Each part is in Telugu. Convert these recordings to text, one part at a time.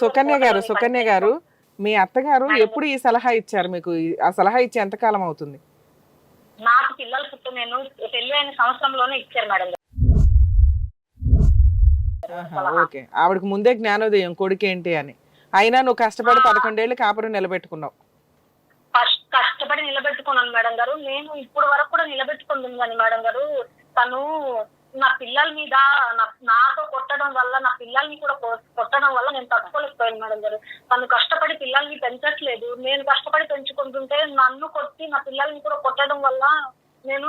సుకన్య గారు సుకన్య గారు మీ అత్తగారు ఎప్పుడు ఈ సలహా ఇచ్చారు మీకు? ఆ సలహా ఇచ్చి ఎంతకాలం అవుతుంది? నాకు పిల్లలు పుట్టు నేను పెళ్ళి అయిన సంవత్సరంలోనే ఇచ్చారు మేడం ఓకే. ఆవిడకి ముందే జ్ఞానోదయం కొడుకేంటి అని. అయినా నువ్వు కష్టపడి పదకొండేళ్ళు కాపురం నిలబెట్టుకున్నావు. కష్టపడి నిలబెట్టుకున్నాను మేడం గారు. నేను ఇప్పుడు వరకు కూడా నిలబెట్టుకుంది కానీ మేడం గారు. తను నా పిల్లల మీద నా- నాతో కొట్టడం వల్ల నా పిల్లల్ని కూడా కొట్టడం వల్ల నేను తట్టుకోలేకపోయాను మేడం గారు. తను కష్టపడి పిల్లల్ని పెంచట్లేదు. నేను కష్టపడి పెంచుకుంటుంటే నన్ను కొట్టి నా పిల్లల్ని కూడా కొట్టడం వల్ల నేను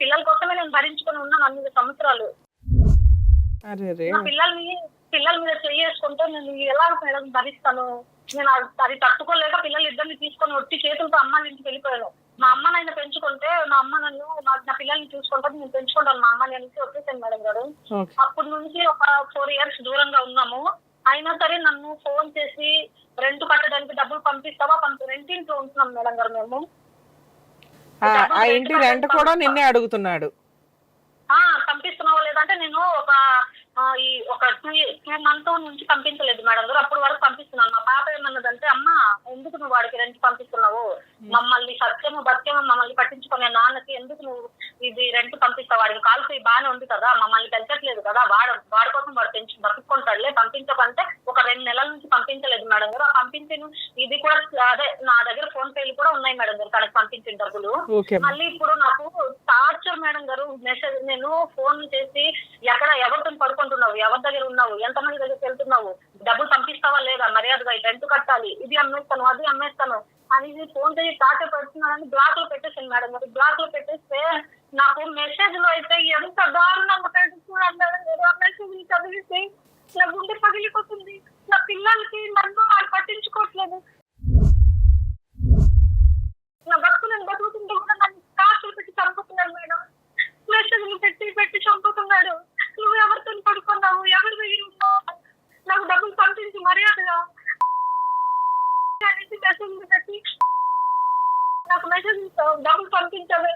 పిల్లల కోసమే నేను భరించుకొని ఉన్నాను అన్ని సంవత్సరాలు. నా పిల్లల్ని పిల్లల మీద చేసుకుంటే నేను ఎలా మేడం భరిస్తాను? నేను అది- తట్టుకోలేక పిల్లలు ఇద్దరిని తీసుకొని వచ్చి చేతులతో అమ్మ ఇంటికి వెళ్ళిపోయాను. మా అమ్మ నన్ను పెంచుకుంటే మా అమ్మ నన్ను నా- పిల్లల్ని చూసుకుంటాను నేను పెంచుకుంటాను మా అమ్మని అనేసి వచ్చేసాను మేడం గారు. అప్పటి నుంచి ఒక ఫోర్ ఇయర్స్ దూరంగా ఉన్నాము. అయినా సరే నన్ను ఫోన్ చేసి రెంట్ కట్టడానికి డబ్బులు పంపిస్తావా? పంపి రెంటింట్లో ఉంటున్నాం మేడం గారు మేము. ఆ ఇంటి రెంట్ కూడా నిన్నే అడుగుతున్నాడు. ఆ పంపిస్తున్నావా లేదంటే నేను ఒక ఈ ఒక టూ టూ మంత్ నుంచి పంపించలేదు మేడం గారు. అప్పుడు వరకు పంపిస్తున్నాను. మా పాప ఏమన్నదంటే అమ్మ ఎందుకు నువ్వు వాడికి రెంట్ పంపిస్తున్నావు? మమ్మల్ని సత్యము భత్యము మమ్మల్ని పట్టించుకునే నాన్నకి ఎందుకు నువ్వు ఇది రెంట్ పంపిస్తావు? వాడికి కాల్సి బాగానే ఉంది కదా. మమ్మల్ని పెంచట్లేదు కదా. వాడు వాడి కోసం వాడు పెంచి బతుక్కుంటాడులే పంపించకంటే ఒక రెండు నెలల నుంచి పంపించలేదు మేడం గారు. ఆ పంపించిన ఇది కూడా అదే నా దగ్గర ఫోన్ పేలు కూడా ఉన్నాయి మేడం గారు. తనకి పంపించిన డబ్బులు. మళ్ళీ ఇప్పుడు నాకు టార్చర్ మేడం గారు మెసేజ్ నేను ఫోన్ చేసి ఎక్కడ ఎవరితో తీసుకుంటున్నావు ఎవరి దగ్గర ఉన్నావు? ఎంతమంది దగ్గరికి వెళ్తున్నావు? డబ్బులు పంపిస్తావా లేదా? మర్యాదగా రెంట్ కట్టాలి. ఇది అమ్మేస్తాను అది అమ్మేస్తాను అని ఫోన్ చేసి టాట పెడుతున్నానని బ్లాక్లో పెట్టేసాను మేడం. మరి బ్లాక్లో పెట్టేస్తే నాకు మెసేజ్లో అయితే ఎంత దారుణంగా పెడుతున్నాను మేడం. గారు మెసేజ్ చదివితే నా గుండె పగిలిపోతుంది. నా పిల్లలకి నన్ను వాళ్ళు పట్టించుకోవట్లేదు. నా బతుకు నేను బతుకుతుంటే కూడా నన్ను కాసులు పెట్టి చంపుతున్నాడు మేడం మెసేజ్లు పెట్టి పెట్టి చంపుతున్నాడు నువ్వు ఎవరితో పడుకున్నావు ఎవరి దగ్గర ఉన్నావు నాకు డబ్బులు పంపించి మర్యాదగా అనేసి మెసేజ్లు పెట్టి నాకు మెసేజ్ డబ్బులు పంపించదు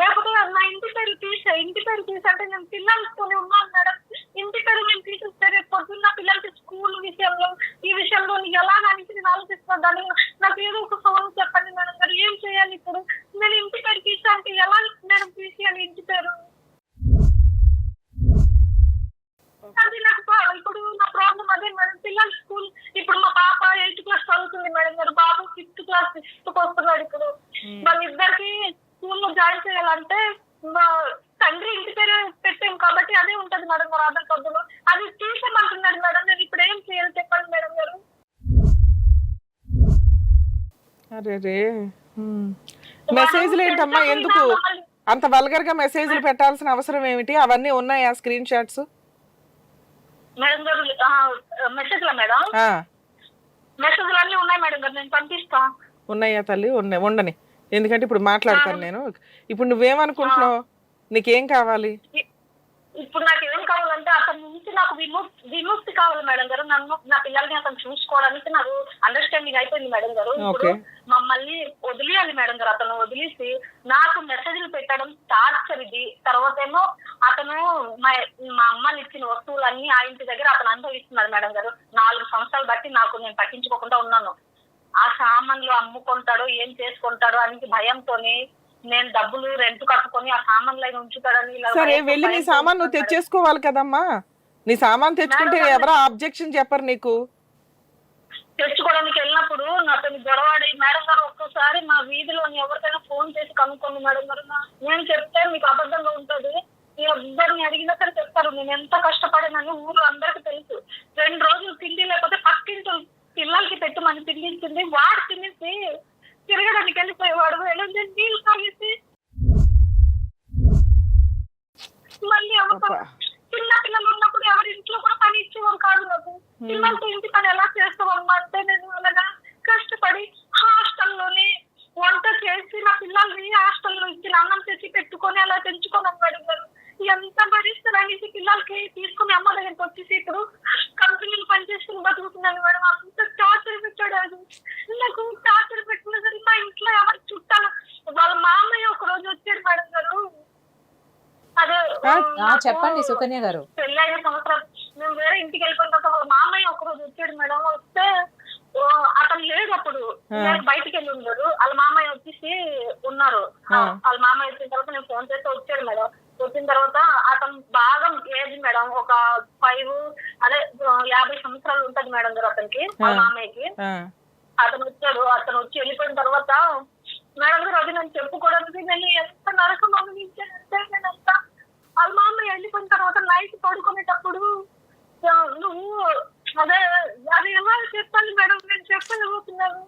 లేకపోతే నా ఇంటి పేరు తీసే ఇంటి పేరు తీసంటే నేను పిల్లలతోనే ఉన్నాను మేడం ఇంటి పేరు నేను తీసేస్తే రేపు పొద్దున్న పిల్లలకి స్కూల్ విషయంలో ఈ విషయంలో నీకు ఎలా కానీ నేను ఆలోచిస్తున్నాను దాన్ని నాకు ఏదో ఒక సవాల్ చెప్పండి మేడం గారు ఏం చేయాలి ఇప్పుడు నేను ఇంటి పేరు తీసానికి ఎలా మేడం తీసేయాలి ఇంటి పేరు అది నాకు పా- ఇప్పుడు నా ప్రాబ్లం అదే మేడం పిల్లల స్కూల్ ఇప్పుడు మా పాప ఎయిత్ క్లాస్ చదువుతుంది మేడం గారు బాబు ఫిఫ్త్ క్లాస్ సిక్స్త్ వస్తున్నాడు ఇప్పుడు వాళ్ళిద్దరికి స్కూల్లో జాయిన్ చేయాలంటే మా తండ్రి ఇంటి పేరు పెట్టాం కాబట్టి అదే ఉంటది మేడం గారు ఆధార్ కార్డులో అది తీసేయమంటున్నాడు మేడం నేను ఇప్పుడు ఏం చేయాలి చెప్పండి మేడం గారు అరే. మెసేజ్లు ఏంటమ్మా? ఎందుకు? అంత వల్గర్గా మెసేజ్లు పెట్టాల్సిన అవసరం ఏమిటి? అవన్నీ ఉన్నాయా స్క్రీన్ షాట్స్ మేడం గారు మెసేజ్లా మేడం? మెసేజ్లు అన్ని ఉన్నాయి మేడం గారు నేను పంపిస్తా. ఉన్నాయా తల్లి? ఉన్నాయి. ఉండని. ఎందుకంటే ఇప్పుడు మాట్లాడతాను నేను. ఇప్పుడు నువ్వేమనుకుంటున్నావు? నీకేం కావాలి? ఇప్పుడు నాకు ఏం కావాలంటే అతని నుంచి నాకు విముక్తి విముక్తి కావాలి మేడం గారు. నన్ను నా పిల్లల్ని అతను చూసుకోవడానికి నాకు అండర్స్టాండింగ్ అయిపోయింది మేడం గారు. ఇప్పుడు. మమ్మల్ని వదిలేయాలి మేడం గారు. అతను వదిలేసి నాకు మెసేజ్లు పెట్టడం టార్చర్ ఇది తర్వాత ఏమో అతను మా మా అమ్మని ఇచ్చిన వస్తువులన్నీ ఆ ఇంటి దగ్గర అతను అనుభవిస్తున్నాడు మేడం గారు. నాలుగు సంవత్సరాలు బట్టి నాకు నేను పట్టించుకోకుండా ఉన్నాను. ఆ సామాన్లు అమ్ముకుంటాడో ఏం చేసుకుంటాడో అని భయంతోని నేను డబ్బులు రెంట్ కట్టుకొని ఆ సామాన్లు అయిన ఉంచుతాడని సరే వెళ్ళి నీ సామాన్ నువ్వు. తెచ్చేసుకోవాలి కదమ్మా. నీ సామాన్ తెచ్చుకుంటే ఎవరో ఆబ్జెక్షన్ చెప్పరు నీకు. తెచ్చుకోవడానికి వెళ్ళినప్పుడు నాతో గొడవాడి మేడం గారు ఒక్కసారి మా వీధిలోని ఎవరికైనా ఫోన్ చేసి కనుక్కోండి మేడం గారు. నేను చెప్తే మీకు అబద్ధంగా ఉంటది. ఎవరిని అడిగినా సరే చెప్తారు. నేను ఎంత కష్టపడినని ఊరు అందరికి తెలుసు. రెండు రోజులు తిండి లేకపోతే పక్కింటి పిల్లలకి పెట్టమని తిండించింది వాడు తినేసి తిరగడానికి వెళ్ళిపోయేవాడు. వెళ్ళి నీళ్ళు తాగేసి మళ్ళీ ఎవరు అబ్బా. చిన్న పిల్లలు ఉన్నప్పుడు ఎవరి ఇంట్లో కూడా పని ఇచ్చేవారు కాదు నాకు. పిల్లలతో ఇంటి పని ఎలా చేస్తావమ్మా అంటే నేను అలాగా కష్టపడి హాస్టల్లోనే వంట చేసి నా పిల్లల్ని హాస్టల్లో ఇచ్చిన అన్నం తెచ్చి పెట్టుకొని అలా పెంచుకున్నాను మేడం గారు ఎంత భరిస్తారు అనేసి పిల్లలకి తీసుకుని అమ్మ దగ్గరికి వచ్చేసి ఇప్పుడు కంపెనీలు పనిచేసుకుని బతుకుతున్నాను మేడం అంత టార్చర్ పెట్టాడు అది నాకు టార్చర్ పెట్టిన సరే మా ఇంట్లో ఎవరు చుట్టాలు వాళ్ళ మామయ్య ఒక రోజు వచ్చాడు మేడం గారు అదే ఆ, ఆ, చెప్పండి సుకన్య గారు. పెళ్ళైన సంవత్సరం మేము వేరే ఇంటికి వెళ్ళిపోయిన మామయ్య ఒక రోజు వచ్చాడు మేడం. వస్తే అతను లేడు అప్పుడు. బయటికి వెళ్ళి ఉన్నారు. వాళ్ళ మామయ్య వచ్చేసి ఉన్నారు. వాళ్ళ మామయ్య వచ్చిన తర్వాత నేను ఫోన్ చేస్తే వచ్చాడు మేడం. వచ్చిన తర్వాత అతను బాగా ఏజ్ మేడం. ఒక ఫైవ్ అదే యాభై సంవత్సరాలు ఉంటది మేడం గారు అతనికి వాళ్ళ. మామయ్యకి. అతను వచ్చాడు. అతను వచ్చి వెళ్ళిపోయిన తర్వాత మేడం గారు అది నేను చెప్పుకోవడానికి నేను ఎంత నరకం అనుభవించానంటే నేను అంత వాళ్ళ మామయ్య వెళ్ళిపోయిన తర్వాత నైట్ పడుకునేటప్పుడు నువ్వు అదే అది ఎలా చెప్పాలి మేడం? నేను చెప్పలేకపోతున్నాను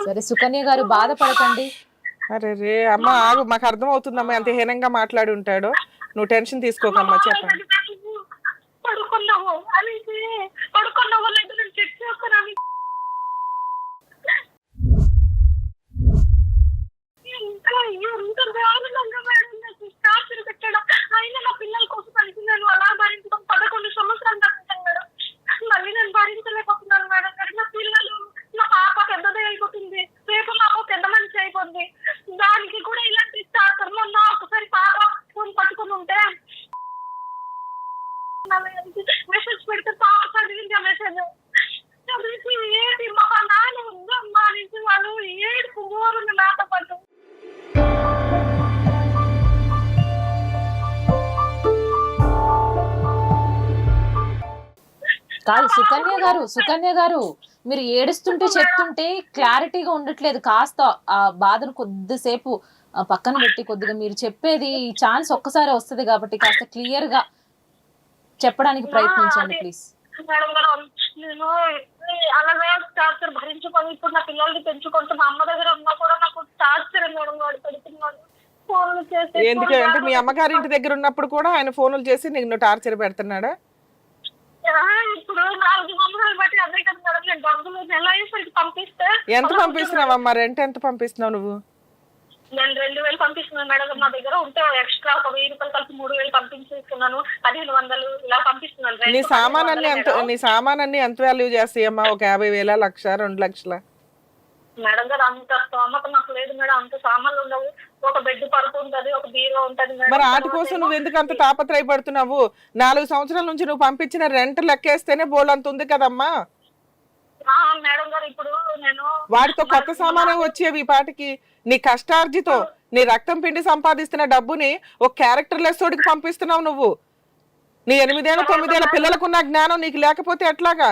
సరే సుకన్య గారు బాధపడకండి. అరే రే అమ్మ ఆగు మాకు అర్థం అవుతుందమ్మా ఎంత హీనంగా మాట్లాడి ఉంటాడో. నువ్వు టెన్షన్ తీసుకోకమ్మా చెప్పండి పడుకున్నావు పడుకున్నావు కాదు సుకన్య గారు సుకన్య గారు మీరు ఏడుస్తుంటే చెప్తుంటే క్లారిటీగా ఉండట్లేదు. కాస్త ఆ బాధను కొద్దిసేపు పక్కన పెట్టి కొద్దిగా మీరు చెప్పేది ఈ ఛాన్స్ ఒక్కసారి వస్తుంది కాబట్టి కాస్త క్లియర్గా చెప్పడానికి ప్రయత్నించండి ప్లీజ్. నేను అలాగే టార్చర్ భరించుకొని ఇప్పుడు నా పిల్లల్ని పెంచుకుంటూ మా అమ్మ దగ్గర ఉన్నా కూడా నాకు టార్చర్ మేడం వాడు పెడుతున్నాడు ఫోన్లు చేసి ఎందుకు? అంటే మీ అమ్మగారి ఇంటి దగ్గర ఉన్నప్పుడు కూడా ఆయన ఫోన్లు చేసి నిన్ను టార్చర్ పెడుతున్నాడా? ఇప్పుడు నాలుగు సంవత్సరాలు బట్టి అదే కదా మేడం నేను డబ్బులు నెల అయ్యేసరికి పంపిస్తే ఎంత పంపిస్తున్నావమ్మా? రెంట్ ఎంత పంపిస్తున్నావు నువ్వు? నేను రెండు వేలు పంపిస్తున్నాను మేడం. నా దగ్గర ఉంటే ఎక్స్ట్రా ఒక వెయ్యి రూపాయలు కలిపి మూడు వేలు పంపించేస్తున్నాను. పదిహేను వందలు ఇలా పంపిస్తున్నాను. నీ రెండు సామాన్ అన్ని పదిహేను ఎంత నీ సామాన్ అన్ని ఎంత వాల్యూ చేస్తాయమ్మా? ఒక యాభై వేల లక్ష రెండు లక్షల? మేడం గారు అంత స్తోమత నాకు లేదు మేడం. అంత సామాన్లు ఉండవు. ఒక బెడ్ పరుపు ఉంటది ఒక బీరో ఉంటది మరి వాటి కోసం నువ్వు ఎందుకు అంత తాపత్రయపడుతున్నావు నాలుగు సంవత్సరాల నుంచి నువ్వు పంపించిన రెంట్ లెక్కేస్తేనే బోల్ అంత ఉంది కదమ్మా. మేడం గారు ఇప్పుడు నేను వాటితో కొత్త సామానే వచ్చేవి పాటికి. నీ కష్టార్జితో నీ రక్తం పిండి సంపాదిస్తున్న డబ్బుని ఒక క్యారెక్టర్ లెస్ తోడికి పంపిస్తున్నావు నువ్వు. నీ ఎనిమిదేళ్ళ తొమ్మిదేళ్ళ పిల్లలకున్న జ్ఞానం నీకు లేకపోతే ఎట్లాగా?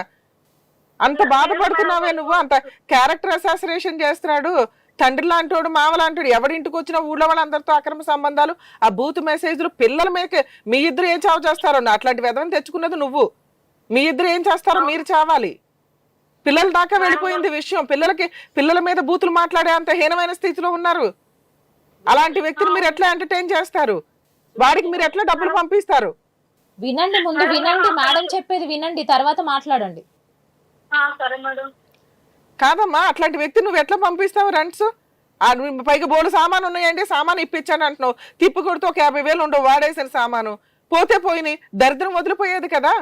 అంత బాధపడుతున్నావే నువ్వు? అంత క్యారెక్టర్ అసాసినేషన్ చేస్తున్నాడు. తండ్రి లాంటోడు మామ లాంటోడు ఎవడింటికి వచ్చిన ఊళ్ళో వాళ్ళందరితో అక్రమ సంబంధాలు ఆ బూత్ మెసేజ్లు పిల్లల మీద మీ ఇద్దరు ఏం చావు చేస్తారో? అట్లాంటి వెదవని తెచ్చుకున్నది నువ్వు. మీ ఇద్దరు ఏం చేస్తారో మీరు చావాలి. పిల్లల దాకా వెళ్ళిపోయింది విషయం. పిల్లలకి పిల్లల మీద బూతులు మాట్లాడే అంత హీనమైన స్థితిలో ఉన్నారు. అలాంటి వ్యక్తిని మీరు ఎట్లా ఎంటర్టైన్ చేస్తారు? వాడికి మీరు ఎట్లా డబ్బులు పంపిస్తారు? వినండి ముందు వినండి. మేడం చెప్పేది వినండి. తర్వాత మాట్లాడండి. సరే మేడం. కాదమ్మా అట్లాంటి వ్యక్తి నువ్వు ఎట్లా పంపిస్తావు రెంట్స్ పైగా బోలు సామాను ఉన్నాయండి సామాను ఇప్పించాను అంటున్నావు. తిప్పి కొడితే ఒక యాభై వేలు ఉండవు వాడేసిన సామాను. పోతే పోయినాయి దరిద్రం వదిలిపోయేది కదా.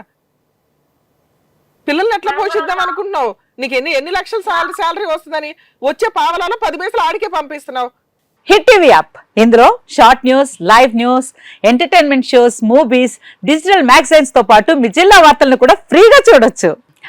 పిల్లల్ని ఎట్లా పోషిద్దాం అనుకుంటున్నావు? నీకు ఎన్ని ఎన్ని లక్షల సాలరీ సాలరీ వస్తుందని వచ్చే పావలాలో పది పైసలు ఆడికే పంపిస్తున్నావు. హిట్ టీవీ యాప్ ఇందులో short news live news entertainment shows movies digital మ్యాగజైన్స్తో పాటు మీ జిల్లా వార్తలను కూడా ఫ్రీగా చూడొచ్చు.